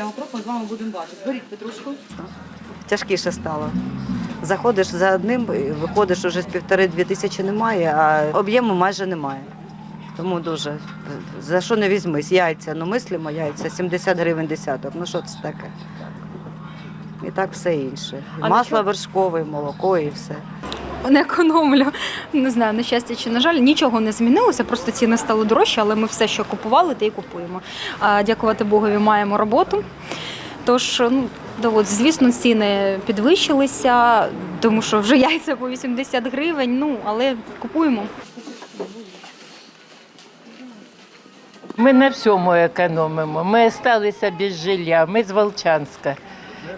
а укроп ми з вами будемо бачити. Беріть петрушку. тяжкіше стало. Заходиш за одним, виходиш уже з півтори-дві тисячі немає, а об'єму майже немає. Тому дуже за що не візьмись? Яйця, ну мислимо яйця, 70 гривень десяток. Ну що це таке? І так все інше. Масло вершкове, молоко і все. Не економлю. Не знаю, на щастя чи на жаль, нічого не змінилося, просто ціни стали дорожчі, але ми все, що купували, те й купуємо. Дякувати Богові, маємо роботу. Тож, ну, от, звісно, ціни підвищилися, тому що вже яйця по 80 гривень, ну, але купуємо. Ми на всьому економимо. Ми залишилися без жилья, ми з Волчанська.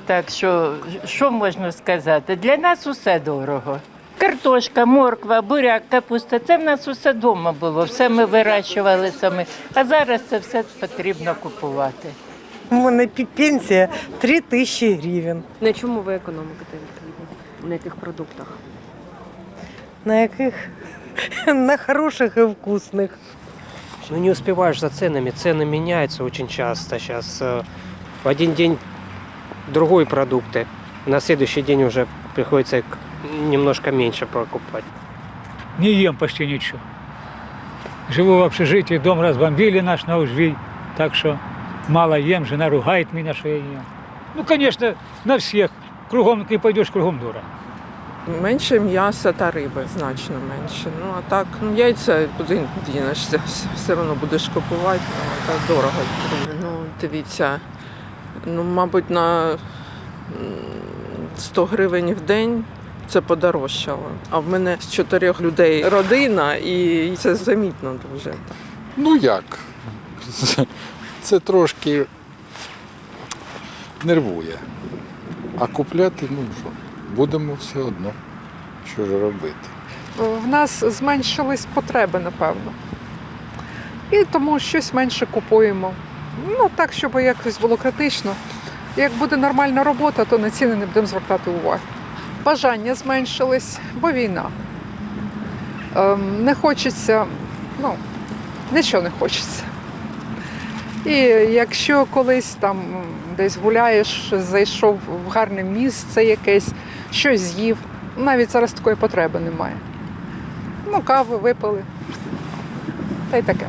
Так що, що можна сказати? Для нас усе дорого. Картошка, морква, буряк, капуста це в нас усе вдома було, все ми вирощували самі. А зараз це все потрібно купувати. У мене пенсія 3 тисячі гривень. На чому ви економите? На яких продуктах? На яких? На хороших і вкусних. Ну, не успеваешь за ценами. Цены меняются очень часто. Сейчас в один день другой продукты. На следующий день уже приходится немножко меньше покупать. Не ем почти ничего. Живу в общежитии, дом разбомбили наш на Ужвий, так что мало ем, жена ругает меня, что я ем. Ну, конечно, на всех. Кругом не пойдешь, кругом дура. Менше м'яса та риби, значно менше. Ну а так, ну яйця куди дінешся, все одно будеш купувати, ну, так дорого. Ну, дивіться, ну, мабуть, на 100 гривень в день це подорожчало. А в мене з чотирьох людей родина, і це замітно дуже. Ну як? Це трошки нервує. А купляти, ну що, будемо все одно. Що ж робити? в нас зменшились потреби, напевно. І тому щось менше купуємо. Ну, так, щоб якось було критично. Як буде нормальна робота, то на ціни не будемо звертати уваги. Бажання зменшились, бо війна. Ем, не хочеться, ну, нічого не хочеться. І якщо колись там десь гуляєш, зайшов в гарне місце якесь, щось з'їв, навіть зараз такої потреби немає. Ну, кави випили. Та й таке.